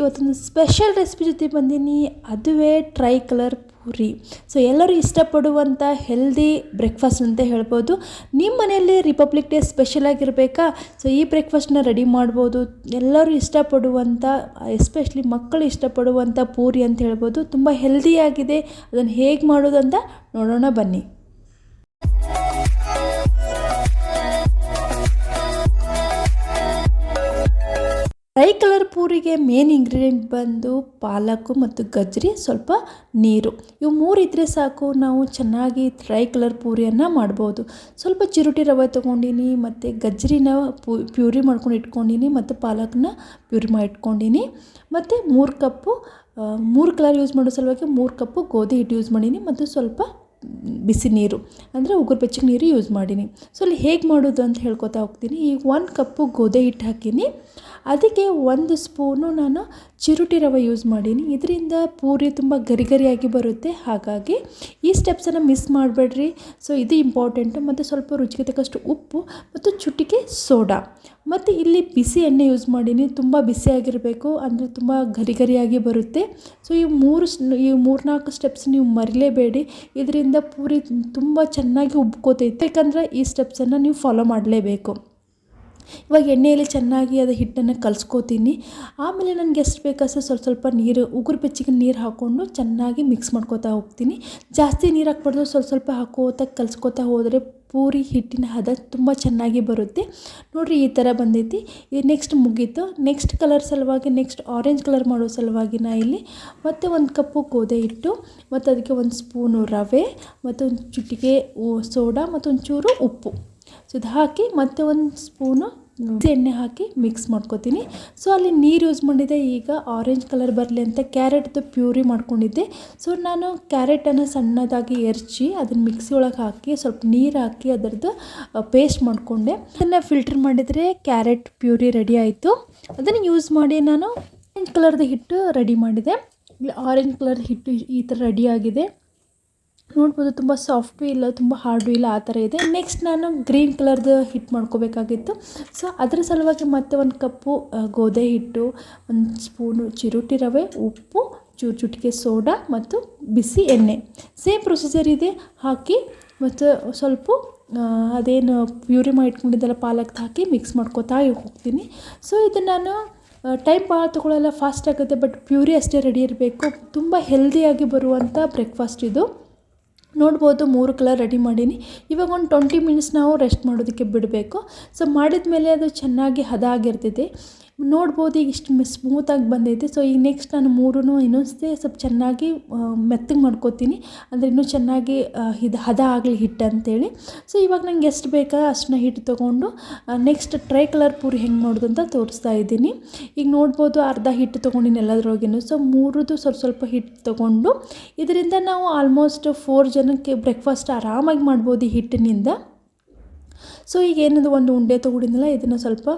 ಇವತ್ತೊಂದು special recipe ಜೊತೆ ಬಂದೀನಿ ಅದುವೇ ಟ್ರೈ ಕಲರ್ ಪೂರಿ. ಸೊ ಎಲ್ಲರೂ ಇಷ್ಟಪಡುವಂಥ ಹೆಲ್ದಿ ಬ್ರೇಕ್ಫಾಸ್ಟ್ ಅಂತ ಹೇಳ್ಬೋದು. ನಿಮ್ಮ ಮನೆಯಲ್ಲಿ ರಿಪಬ್ಲಿಕ್ ಡೇ ಸ್ಪೆಷಲ್ ಆಗಿರಬೇಕಾ? ಸೊ ಈ ಬ್ರೇಕ್ಫಾಸ್ಟ್ನ ರೆಡಿ ಮಾಡ್ಬೋದು. ಎಲ್ಲರೂ ಇಷ್ಟಪಡುವಂಥ ಎಸ್ಪೆಷಲಿ ಮಕ್ಕಳು ಇಷ್ಟಪಡುವಂಥ ಪೂರಿ ಅಂತ ಹೇಳ್ಬೋದು. ತುಂಬ ಹೆಲ್ದಿಯಾಗಿದೆ ಅದನ್ನು ಹೇಗೆ ಮಾಡೋದು ಅಂತ ನೋಡೋಣ ಬನ್ನಿ. ಟ್ರೈ ಕಲರ್ ಪೂರಿಗೆ ಮೇನ್ ಇಂಗ್ರೀಡಿಯೆಂಟ್ ಬಂದು ಪಾಲಕ್ ಮತ್ತು ಗಜ್ರಿ ಸ್ವಲ್ಪ ನೀರು. ಇವು ಮೂರು ಇದ್ದರೆ ಸಾಕು, ನಾವು ಚೆನ್ನಾಗಿ ಡ್ರೈ ಕಲರ್ ಪೂರಿಯನ್ನು ಮಾಡ್ಬೋದು. ಸ್ವಲ್ಪ ಚಿರುಟಿ ರವೆ ತೊಗೊಂಡಿನಿ, ಮತ್ತು ಗಜ್ರಿನ ಪ್ಯೂರಿ ಮಾಡ್ಕೊಂಡು ಇಟ್ಕೊಂಡಿನಿ, ಮತ್ತು ಪಾಲಕ್ನ ಪ್ಯೂರಿ ಮಾಡಿ ಇಟ್ಕೊಂಡಿನಿ ಮತ್ತು ಮೂರು ಕಪ್ಪು ಮೂರು ಕಲರ್ ಯೂಸ್ ಮಾಡೋ ಸಲುವಾಗಿ ಮೂರು ಕಪ್ಪು ಗೋಧಿ ಹಿಟ್ಟು ಯೂಸ್ ಮಾಡೀನಿ, ಮತ್ತು ಸ್ವಲ್ಪ ಬಿಸಿ ನೀರು. ಅಂದರೆ ಉಗುರು ಬೆಚ್ಚಗೆ ನೀರು ಯೂಸ್ ಮಾಡೀನಿ. ಸೊ ಅಲ್ಲಿ ಹೇಗೆ ಮಾಡೋದು ಅಂತ ಹೇಳ್ಕೊತಾ ಹೋಗ್ತೀನಿ. ಈಗ ಒಂದು ಕಪ್ಪು ಗೋಧಿ ಹಿಟ್ಟು ಹಾಕೀನಿ. ಅದಕ್ಕೆ ಒಂದು ಸ್ಪೂನು ನಾನು ಚಿರುಟಿ ರವೆ ಯೂಸ್ ಮಾಡೀನಿ. ಇದರಿಂದ ಪೂರಿ ತುಂಬ ಗರಿ ಗರಿಯಾಗಿ ಬರುತ್ತೆ. ಹಾಗಾಗಿ ಈ ಸ್ಟೆಪ್ಸನ್ನು ಮಿಸ್ ಮಾಡಬೇಡ್ರಿ. ಸೊ ಇದು ಇಂಪಾರ್ಟೆಂಟು ಮತ್ತು ಸ್ವಲ್ಪ ರುಚಿಗೆ ತಕ್ಕಷ್ಟು ಉಪ್ಪು ಮತ್ತು ಚುಟಿಕೆ ಸೋಡಾ. ಮತ್ತು ಇಲ್ಲಿ ಬಿಸಿ ಎಣ್ಣೆ ಯೂಸ್ ಮಾಡೀನಿ. ತುಂಬ ಬಿಸಿಯಾಗಿರಬೇಕು ಅಂದರೆ ತುಂಬ ಗರಿ ಗರಿಯಾಗಿ ಬರುತ್ತೆ. ಸೊ ಈ ಮೂರು ಈ ಮೂರ್ನಾಲ್ಕು ಸ್ಟೆಪ್ಸ್ ನೀವು ಮರಿಲೇಬೇಡಿ. ಇದರಿಂದ ಪೂರಿ ತುಂಬ ಚೆನ್ನಾಗಿ ಉಬ್ಕೋತೈತೆ. ಯಾಕಂದರೆ ಈ ಸ್ಟೆಪ್ಸನ್ನು ನೀವು ಫಾಲೋ ಮಾಡಲೇಬೇಕು. ಇವಾಗ ಎಣ್ಣೆಯಲ್ಲಿ ಚೆನ್ನಾಗಿ ಅದು ಹಿಟ್ಟನ್ನು ಕಲಿಸ್ಕೋತೀನಿ. ಆಮೇಲೆ ನನಗೆ ಎಷ್ಟು ಬೇಕಷ್ಟು ಸ್ವಲ್ಪ ಸ್ವಲ್ಪ ನೀರು, ಉಗುರು ಬೆಚ್ಚಗೆ ನೀರು ಹಾಕ್ಕೊಂಡು ಚೆನ್ನಾಗಿ ಮಿಕ್ಸ್ ಮಾಡ್ಕೋತಾ ಹೋಗ್ತೀನಿ. ಜಾಸ್ತಿ ನೀರು ಹಾಕ್ಬಾರ್ದು, ಸ್ವಲ್ಪ ಸ್ವಲ್ಪ ಹಾಕೋತಾ ಕಲಿಸ್ಕೋತಾ ಹೋದರೆ ಪೂರಿ ಹಿಟ್ಟಿನ ಹದ ತುಂಬ ಚೆನ್ನಾಗಿ ಬರುತ್ತೆ. ನೋಡಿರಿ ಈ ಥರ ಬಂದೈತಿ. ನೆಕ್ಸ್ಟ್ ಮುಗೀತು. ನೆಕ್ಸ್ಟ್ ಕಲರ್ ಸಲುವಾಗಿ ನೆಕ್ಸ್ಟ್ ಆರೆಂಜ್ ಕಲರ್ ಮಾಡೋ ಸಲುವಾಗಿ ನಾ ಇಲ್ಲಿ ಮತ್ತು ಒಂದು ಕಪ್ಪು ಗೋಧಿ ಹಿಟ್ಟು, ಮತ್ತು ಅದಕ್ಕೆ ಒಂದು ಸ್ಪೂನು ರವೆ ಮತ್ತು ಒಂದು ಸೋಡಾ ಮತ್ತು ಒಂಚೂರು ಉಪ್ಪು. ಸೊ ಇದು ಹಾಕಿ ಮತ್ತೆ ಒಂದು ಸ್ಪೂನು ಎಣ್ಣೆ ಹಾಕಿ ಮಿಕ್ಸ್ ಮಾಡ್ಕೊತೀನಿ. ಸೊ ಅಲ್ಲಿ ನೀರು ಯೂಸ್ ಮಾಡಿದೆ. ಈಗ ಆರೆಂಜ್ ಕಲರ್ ಬರಲಿ ಅಂತ ಕ್ಯಾರೆಟ್ದು ಪ್ಯೂರಿ ಮಾಡ್ಕೊಂಡಿದ್ದೆ. ಸೊ ನಾನು ಕ್ಯಾರೆಟನ್ನು ಸಣ್ಣದಾಗಿ ಎರಚಿ ಅದನ್ನು ಮಿಕ್ಸಿ ಒಳಗೆ ಹಾಕಿ ಸ್ವಲ್ಪ ನೀರು ಹಾಕಿ ಅದರದ್ದು ಪೇಸ್ಟ್ ಮಾಡಿಕೊಂಡೆ. ಅದನ್ನು ಫಿಲ್ಟರ್ ಮಾಡಿದರೆ ಕ್ಯಾರೆಟ್ ಪ್ಯೂರಿ ರೆಡಿ ಆಯಿತು. ಅದನ್ನು ಯೂಸ್ ಮಾಡಿ ನಾನು ಆರೆಂಜ್ ಕಲರ್ದು ಹಿಟ್ಟು ರೆಡಿ ಮಾಡಿದೆ. ಆರೆಂಜ್ ಕಲರ್ ಹಿಟ್ಟು ಈ ಥರ ರೆಡಿಯಾಗಿದೆ ನೋಡ್ಬೋದು ತುಂಬ ಸಾಫ್ಟು ಇಲ್ಲ, ತುಂಬ ಹಾರ್ಡು ಇಲ್ಲ, ಆ ಥರ ಇದೆ. ನೆಕ್ಸ್ಟ್ ನಾನು ಗ್ರೀನ್ ಕಲರ್ದು ಹಿಟ್ಟು ಮಾಡ್ಕೋಬೇಕಾಗಿತ್ತು. ಸೊ ಅದರ ಸಲುವಾಗಿ ಮತ್ತೆ ಒಂದು ಕಪ್ಪು ಗೋಧಿ ಹಿಟ್ಟು, ಒಂದು ಸ್ಪೂನು ಚಿರುಟಿ ರವೆ, ಉಪ್ಪು ಚೂರು ಚುಟಿಕೆ ಸೋಡಾ ಮತ್ತು ಬಿಸಿ ಎಣ್ಣೆ. ಸೇಮ್ ಪ್ರೊಸೀಜರ್ ಇದೆ. ಹಾಕಿ ಮತ್ತು ಸ್ವಲ್ಪ ಅದೇನು ಪ್ಯೂರಿ ಮಾಡಿ ಇಟ್ಕೊಂಡಿದ್ದೆಲ್ಲ ಹಾಕಿ ಮಿಕ್ಸ್ ಮಾಡ್ಕೋತಾ ಹೋಗ್ತೀನಿ. ಸೊ ಇದು ನಾನು ಟೈಮ್ ಭಾಳ ತೊಗೊಳ್ಳಲ್ಲ ಫಾಸ್ಟ್ ಆಗುತ್ತೆ ಬಟ್ ಪ್ಯೂರಿ ಅಷ್ಟೇ ರೆಡಿ ಇರಬೇಕು. ತುಂಬ ಹೆಲ್ದಿಯಾಗಿ ಬರುವಂಥ ಬ್ರೇಕ್ಫಾಸ್ಟ್ ಇದು. ನೋಡ್ಬೋದು ಮೂರು ಕಲರ್ ರೆಡಿ ಮಾಡೀನಿ. ಇವಾಗ ಒಂದು ಟ್ವೆಂಟಿ ಮಿನಿಟ್ಸ್ ನಾವು ರೆಸ್ಟ್ ಮಾಡೋದಕ್ಕೆ ಬಿಡಬೇಕು. ಸೊ ಮಾಡಿದ ಮೇಲೆ ಅದು ಚೆನ್ನಾಗಿ ಹದ ಆಗಿರ್ತೈತೆ ನೋಡ್ಬೋದು, ಈಗ ಇಷ್ಟು ಸ್ಮೂತಾಗಿ ಬಂದೈತೆ. ಸೊ ಈಗ ನೆಕ್ಸ್ಟ್ ನಾನು ಮೂರೂ ಇನ್ನೊಂದ್ಸೆ ಸ್ವಲ್ಪ ಚೆನ್ನಾಗಿ ಮೆತ್ತಗೆ ಮಾಡ್ಕೋತೀನಿ. ಅಂದರೆ ಇನ್ನೂ ಚೆನ್ನಾಗಿ ಇದು ಹದ ಆಗಲಿ ಹಿಟ್ಟು ಅಂತೇಳಿ. ಸೊ ಇವಾಗ ನಂಗೆ ಎಷ್ಟು ಬೇಕಾ ಅಷ್ಟನ್ನ ಹಿಟ್ಟು ತೊಗೊಂಡು ನೆಕ್ಸ್ಟ್ ಟ್ರೈ ಕಲರ್ ಪೂರಿ ಹೆಂಗೆ ಮಾಡೋದು ಅಂತ ತೋರಿಸ್ತಾ ಇದ್ದೀನಿ. ಈಗ ನೋಡ್ಬೋದು ಅರ್ಧ ಹಿಟ್ಟು ತೊಗೊಂಡಿನಿ ಎಲ್ಲದ್ರೊಳಗಿನೂ. ಸೊ ಮೂರದು ಸ್ವಲ್ಪ ಸ್ವಲ್ಪ ಹಿಟ್ಟು ತೊಗೊಂಡು, ಇದರಿಂದ ನಾವು ಆಲ್ಮೋಸ್ಟ್ ಫೋರ್ ಜನಕ್ಕೆ ಬ್ರೇಕ್ಫಾಸ್ಟ್ ಆರಾಮಾಗಿ ಮಾಡ್ಬೋದು ಈ ಹಿಟ್ಟಿನಿಂದ. ಸೊ ಈಗ ಏನದು ಒಂದು ಉಂಡೆ ತೊಗೊಂಡಿದ್ನಲ್ಲ, ಇದನ್ನು ಸ್ವಲ್ಪ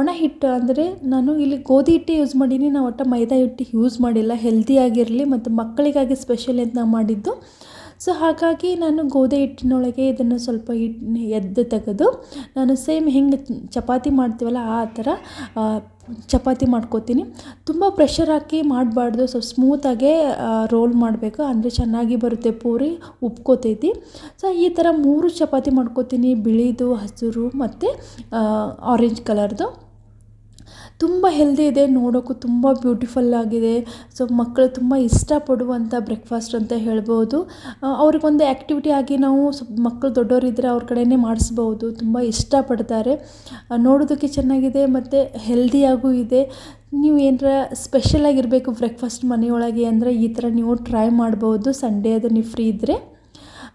ಒಣ ಹಿಟ್ಟು ಅಂದರೆ ನಾನು ಇಲ್ಲಿ ಗೋಧಿ ಹಿಟ್ಟು ಯೂಸ್ ಮಾಡೀನಿ. ನಾವು ಒಟ್ಟು ಮೈದಾ ಹಿಟ್ಟು ಯೂಸ್ ಮಾಡಿಲ್ಲ. ಹೆಲ್ದಿಯಾಗಿರಲಿ ಮತ್ತು ಮಕ್ಕಳಿಗಾಗಿ ಸ್ಪೆಷಲ್ ಅಂತ ನಾವು ಮಾಡಿದ್ದು. ಸೊ ಹಾಗಾಗಿ ನಾನು ಗೋಧಿ ಹಿಟ್ಟಿನೊಳಗೆ ಇದನ್ನು ಸ್ವಲ್ಪ ಹಿಟ್ಟು ಎದ್ದು ತೆಗೆದು, ನಾನು ಸೇಮ್ ಹೆಂಗೆ ಚಪಾತಿ ಮಾಡ್ತೀವಲ್ಲ, ಆ ಥರ ಚಪಾತಿ ಮಾಡ್ಕೋತೀನಿ. ತುಂಬ ಪ್ರೆಷರ್ ಹಾಕಿ ಮಾಡಬಾರ್ದು. ಸ್ವಲ್ಪ ಸ್ಮೂತಾಗೇ ರೋಲ್ ಮಾಡಬೇಕು. ಅಂದರೆ ಚೆನ್ನಾಗಿ ಬರುತ್ತೆ ಪೂರಿ, ಉಪ್ಕೋತೈತಿ. ಸೊ ಈ ಥರ ಮೂರು ಚಪಾತಿ ಮಾಡ್ಕೋತೀನಿ. ಬಿಳಿದು, ಹಸಿರು ಮತ್ತು ಆರೆಂಜ್ ಕಲರ್ದು ತುಂಬ ಹೆಲ್ದಿ ಇದೆ ನೋಡೋಕ್ಕೂ ತುಂಬ ಬ್ಯೂಟಿಫುಲ್ ಆಗಿದೆ. ಸೊ ಮಕ್ಕಳು ತುಂಬ ಇಷ್ಟಪಡುವಂಥ ಬ್ರೇಕ್ಫಾಸ್ಟ್ ಅಂತ ಹೇಳ್ಬೋದು. ಅವ್ರಿಗೊಂದು ಆ್ಯಕ್ಟಿವಿಟಿ ಆಗಿ ನಾವು ಸ್ವಲ್ಪ ಮಕ್ಕಳು ದೊಡ್ಡವರಿದ್ದರೆ ಅವ್ರ ಕಡೆಯೇ ಮಾಡಿಸ್ಬೋದು. ತುಂಬ ಇಷ್ಟಪಡ್ತಾರೆ. ನೋಡೋದಕ್ಕೆ ಚೆನ್ನಾಗಿದೆ ಮತ್ತು ಹೆಲ್ದಿಯಾಗೂ ಇದೆ. ನೀವು ಏನರ ಸ್ಪೆಷಲಾಗಿರಬೇಕು ಬ್ರೇಕ್ಫಾಸ್ಟ್ ಮನೆಯೊಳಗೆ ಅಂದರೆ ಈ ಥರ ನೀವು ಟ್ರೈ ಮಾಡ್ಬೋದು. ಸಂಡೇ ಅದು ನೀವು ಫ್ರೀ ಇದ್ದರೆ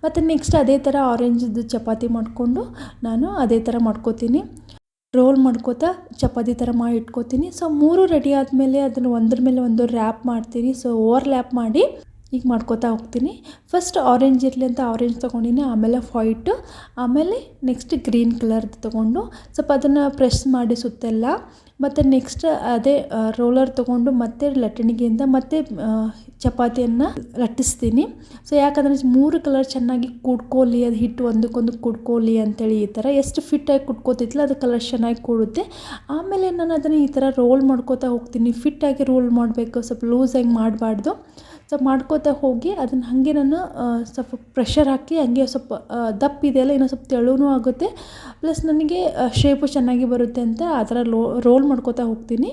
ಮತ್ತು ನೆಕ್ಸ್ಟ್ ಅದೇ ಥರ ಆರೆಂಜ್ದು ಚಪಾತಿ ಮಾಡಿಕೊಂಡು ನಾನು ಅದೇ ಥರ ಮಾಡ್ಕೋತೀನಿ. ರೋಲ್ ಮಾಡ್ಕೋತಾ ಚಪಾತಿ ಥರ ಮಾಡಿ ಇಟ್ಕೋತೀನಿ. ಸೊ ಮೂರು ರೆಡಿ ಆದಮೇಲೆ ಅದನ್ನು ಒಂದ್ರ ಮೇಲೆ ಒಂದು ರ್ಯಾಪ್ ಮಾಡ್ತೀನಿ. ಸೊ ಓವರ್ ಲ್ಯಾಪ್ ಮಾಡಿ ಈಗ ಮಾಡ್ಕೋತಾ ಹೋಗ್ತೀನಿ. ಫಸ್ಟ್ ಆರೆಂಜ್ ಇರಲಿ ಅಂತ ಆರೆಂಜ್ ತೊಗೊಂಡಿನಿ, ಆಮೇಲೆ ವೈಟು ಆಮೇಲೆ ನೆಕ್ಸ್ಟ್ ಗ್ರೀನ್ ಕಲರ್ದು ತೊಗೊಂಡು ಸ್ವಲ್ಪ ಅದನ್ನು ಪ್ರೆಸ್ ಮಾಡಿ ಸುತ್ತೆಲ್ಲ, ಮತ್ತು ನೆಕ್ಸ್ಟ್ ಅದೇ ರೋಲರ್ ತೊಗೊಂಡು ಮತ್ತೆ ಲಟ್ಟಣಿಗೆಯಿಂದ ಮತ್ತೆ ಚಪಾತಿಯನ್ನು ಲಟ್ಟಿಸ್ತೀನಿ. ಸೊ ಯಾಕಂದರೆ ಮೂರು ಕಲರ್ ಚೆನ್ನಾಗಿ ಕೂಡ್ಕೋಲಿ, ಅದು ಹಿಟ್ಟು ಒಂದಕ್ಕೊಂದು ಕುಡ್ಕೊಳ್ಳಿ ಅಂತೇಳಿ ಈ ಥರ ಎಷ್ಟು ಫಿಟ್ಟಾಗಿ ಕುಟ್ಕೋತಿತ್ತಲ್ಲ ಅದು ಕಲರ್ ಚೆನ್ನಾಗಿ ಕೂಡುತ್ತೆ. ಆಮೇಲೆ ನಾನು ಅದನ್ನು ಈ ಥರ ರೋಲ್ ಮಾಡ್ಕೋತಾ ಹೋಗ್ತೀನಿ. ಫಿಟ್ಟಾಗಿ ರೋಲ್ ಮಾಡಬೇಕು, ಸ್ವಲ್ಪ ಲೂಸಾಗಿ ಮಾಡಬಾರ್ದು. ಸೊ ಮಾಡ್ಕೋತಾ ಹೋಗಿ ಅದನ್ನು ಹಾಗೆ ನಾನು ಸ್ವಲ್ಪ ಪ್ರೆಷರ್ ಹಾಕಿ ಹಂಗೆ ಸ್ವಲ್ಪ ದಪ್ಪ ಇದೆಯಲ್ಲ ಇನ್ನೂ ಸ್ವಲ್ಪ ತೆಳುವೂ ಆಗುತ್ತೆ. ಪ್ಲಸ್ ನನಗೆ ಶೇಪು ಚೆನ್ನಾಗಿ ಬರುತ್ತೆ ಅಂತ ಆ ಥರ ಲೋ ರೋಲ್ ಮಾಡ್ಕೋತಾ ಹೋಗ್ತೀನಿ.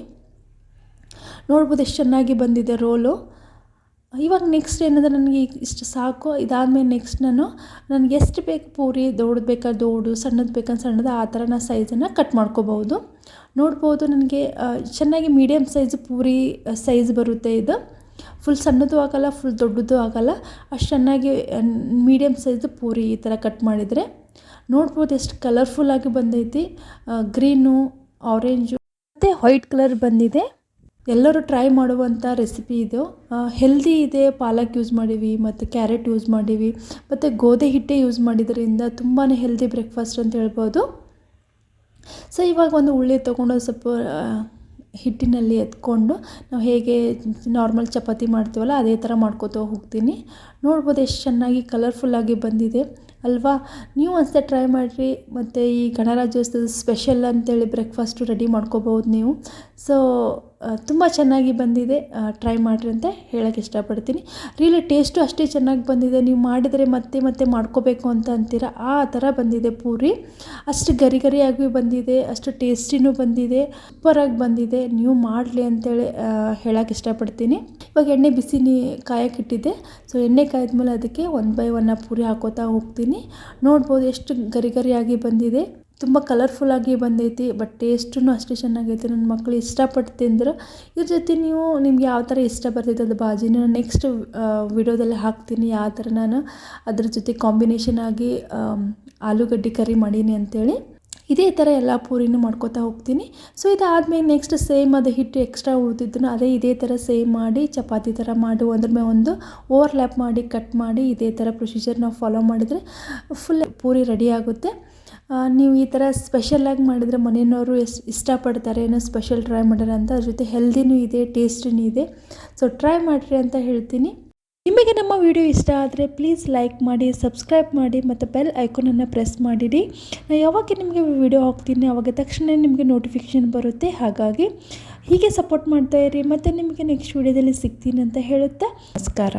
ನೋಡ್ಬೋದು ಎಷ್ಟು ಚೆನ್ನಾಗಿ ಬಂದಿದೆ ರೋಲು ಇವಾಗ ನೆಕ್ಸ್ಟ್ ಏನಂದರೆ ನನಗೆ ಇಷ್ಟು ಸಾಕು. ಇದಾದಮೇಲೆ ನೆಕ್ಸ್ಟ್ ನಾನು, ನನಗೆ ಎಷ್ಟು ಬೇಕು ಪೂರಿ ದೊಡ್ಡದು ಬೇಕಾ ದೊಡ್ಡು, ಸಣ್ಣದು ಬೇಕಂದ್ರೆ ಸಣ್ಣದು, ಆ ಥರ ನಾನು ಸೈಜನ್ನು ಕಟ್ ಮಾಡ್ಕೋಬೋದು ನೋಡ್ಬೋದು ನನಗೆ ಚೆನ್ನಾಗಿ ಮೀಡಿಯಮ್ ಸೈಜ್ ಪೂರಿ ಸೈಜ್ ಬರುತ್ತೆ ಇದು. ಫುಲ್ ಸಣ್ಣದೂ ಆಗೋಲ್ಲ ಫುಲ್ ದೊಡ್ಡದು ಆಗೋಲ್ಲ. ಅಷ್ಟು ಚೆನ್ನಾಗಿ ಮೀಡಿಯಮ್ ಸೈಜ್ದು ಪೂರಿ ಈ ಥರ ಕಟ್ ಮಾಡಿದರೆ. ನೋಡ್ಬೋದು ಎಷ್ಟು ಕಲರ್ಫುಲ್ಲಾಗಿ ಬಂದೈತಿ. ಗ್ರೀನು ಆರೆಂಜು ಮತ್ತು ವೈಟ್ ಕಲರ್ ಬಂದಿದೆ. ಎಲ್ಲರೂ ಟ್ರೈ ಮಾಡುವಂಥ ರೆಸಿಪಿ ಇದು. ಹೆಲ್ದಿ ಇದೆ, ಪಾಲಕ್ ಯೂಸ್ ಮಾಡೀವಿ, ಮತ್ತು ಕ್ಯಾರೆಟ್ ಯೂಸ್ ಮಾಡೀವಿ, ಮತ್ತು ಗೋಧಿ ಹಿಟ್ಟೆ ಯೂಸ್ ಮಾಡಿದ್ರಿಂದ ತುಂಬಾ ಹೆಲ್ದಿ ಬ್ರೇಕ್ಫಾಸ್ಟ್ ಅಂತ ಹೇಳ್ಬೋದು. ಸೊ ಇವಾಗ ಒಂದು ಉಳ್ಳಿ ತೊಗೊಂಡು ಸ್ವಲ್ಪ ಹಿಟ್ಟಿನಲ್ಲಿ ಎತ್ಕೊಂಡು ನಾವು ಹೇಗೆ ನಾರ್ಮಲ್ ಚಪಾತಿ ಮಾಡ್ತೀವಲ್ಲ ಅದೇ ಥರ ಮಾಡ್ಕೋತಾ ಹೋಗ್ತೀನಿ. ನೋಡ್ಬೋದು ಎಷ್ಟು ಚೆನ್ನಾಗಿ ಕಲರ್ಫುಲ್ಲಾಗಿ ಬಂದಿದೆ. ಅಲ್ವಾ? ನೀವು ಒಂದ್ಸಲ ಟ್ರೈ ಮಾಡಿರಿ. ಮತ್ತು ಈ ಗಣರಾಜ್ಯೋತ್ಸವದ ಸ್ಪೆಷಲ್ ಅಂತೇಳಿ ಬ್ರೇಕ್ಫಾಸ್ಟು ರೆಡಿ ಮಾಡ್ಕೋಬೋದು ನೀವು. ಸೊ ತುಂಬ ಚೆನ್ನಾಗಿ ಬಂದಿದೆ. ಟ್ರೈ ಮಾಡಿರಿ ಅಂತ ಹೇಳೋಕ್ಕೆ ಇಷ್ಟಪಡ್ತೀನಿ. ರಿಯಲಿ ಟೇಸ್ಟು ಅಷ್ಟೇ ಚೆನ್ನಾಗಿ ಬಂದಿದೆ. ನೀವು ಮಾಡಿದರೆ ಮತ್ತೆ ಮತ್ತೆ ಮಾಡ್ಕೋಬೇಕು ಅಂತ ಅಂತೀರ? ಆ ಥರ ಬಂದಿದೆ ಪೂರಿ. ಅಷ್ಟು ಗರಿ ಗರಿಯಾಗಿ ಬಂದಿದೆ. ಅಷ್ಟು ಟೇಸ್ಟಿನೂ ಬಂದಿದೆ. ಸೂಪರಾಗಿ ಬಂದಿದೆ. ನೀವು ಮಾಡಲಿ ಅಂತೇಳಿ ಹೇಳೋಕ್ಕೆ ಇಷ್ಟಪಡ್ತೀನಿ. ಇವಾಗ ಎಣ್ಣೆ ಬಿಸಿ ನೀ ಕಾಯಕ್ಕಿಟ್ಟಿದ್ದೆ ಸೊ ಎಣ್ಣೆ ಕಾಯ್ದ್ಮೇಲೆ ಅದಕ್ಕೆ ಒನ್ ಬೈ ಒನ್ನ ಪೂರಿ ಹಾಕೋತಾ ಹೋಗ್ತೀನಿ. ನೋಡ್ಬೋದು ಎಷ್ಟು ಗರಿ ಗರಿಯಾಗಿ ಬಂದಿದೆ. ತುಂಬ ಕಲರ್ಫುಲ್ಲಾಗಿ ಬಂದೈತಿ ಬಟ್ ಟೇಸ್ಟೂ ಅಷ್ಟೇ ಚೆನ್ನಾಗೈತೆ. ನನ್ನ ಮಕ್ಕಳು ಇಷ್ಟಪಟ್ಟು ತಿಂದರು ಇದ್ರ ಜೊತೆ ನೀವು ನಿಮ್ಗೆ ಯಾವ ಥರ ಇಷ್ಟ ಬರ್ತೈತೆ ಅದು ಬಾಜಿನ ನೆಕ್ಸ್ಟ್ ವಿಡಿಯೋದಲ್ಲಿ ಹಾಕ್ತೀನಿ. ಯಾವ ಥರ ನಾನು ಅದ್ರ ಜೊತೆ ಕಾಂಬಿನೇಷನ್ ಆಗಿ ಆಲೂಗಡ್ಡೆ ಕರಿ ಮಾಡೀನಿ ಅಂತೇಳಿ. ಇದೇ ಥರ ಎಲ್ಲ ಪೂರಿನೂ ಮಾಡ್ಕೋತಾ ಹೋಗ್ತೀನಿ. ಸೊ ಇದಾದಮೇಲೆ ನೆಕ್ಸ್ಟ್ ಸೇಮ್ ಅದು ಹಿಟ್ಟು ಎಕ್ಸ್ಟ್ರಾ ಉಳಿದಿದ್ದನ್ನು ಅದೇ ಇದೇ ಥರ ಸೇಮ್ ಮಾಡಿ, ಚಪಾತಿ ಥರ ಮಾಡಿ. ಒಂದ್ರ ಮೇಲೆ ಒಂದು ಓವರ್ಲ್ಯಾಪ್ ಮಾಡಿ ಕಟ್ ಮಾಡಿ ಇದೇ ಥರ ಪ್ರೊಸೀಜರ್ ನಾವು ಫಾಲೋ ಮಾಡಿದರೆ ಫುಲ್ ಪೂರಿ ರೆಡಿ ಆಗುತ್ತೆ. ನೀವು ಈ ಥರ ಸ್ಪೆಷಲಾಗಿ ಮಾಡಿದರೆ ಮನೆಯವರು ಎಷ್ಟು ಇಷ್ಟಪಡ್ತಾರೆ, ಏನೋ ಸ್ಪೆಷಲ್ ಟ್ರೈ ಮಾಡ್ಯಾರ ಅಂತ ಅದ್ರ ಜೊತೆ ಹೆಲ್ದಿನೂ ಇದೆ ಟೇಸ್ಟಿನೂ ಇದೆ. ಸೊ ಟ್ರೈ ಮಾಡಿರಿ ಅಂತ ಹೇಳ್ತೀನಿ. ನಿಮಗೆ ನಮ್ಮ ವಿಡಿಯೋ ಇಷ್ಟ ಆದರೆ ಪ್ಲೀಸ್ ಲೈಕ್ ಮಾಡಿ ಸಬ್ಸ್ಕ್ರೈಬ್ ಮಾಡಿ ಮತ್ತು ಬೆಲ್ ಐಕೋನನ್ನು ಪ್ರೆಸ್ ಮಾಡಿರಿ. ನಾನು ಯಾವಾಗ ನಿಮಗೆ ವಿಡಿಯೋ ಹಾಕ್ತೀನಿ ಅವಾಗ ತಕ್ಷಣ ನಿಮಗೆ ನೋಟಿಫಿಕೇಷನ್ ಬರುತ್ತೆ. ಹಾಗಾಗಿ ಹೀಗೆ ಸಪೋರ್ಟ್ ಮಾಡ್ತಾಯಿರಿ ಮತ್ತು ನಿಮಗೆ ನೆಕ್ಸ್ಟ್ ವಿಡಿಯೋದಲ್ಲಿ ಸಿಗ್ತೀನಿ ಅಂತ ಹೇಳುತ್ತಾ ನಮಸ್ಕಾರ.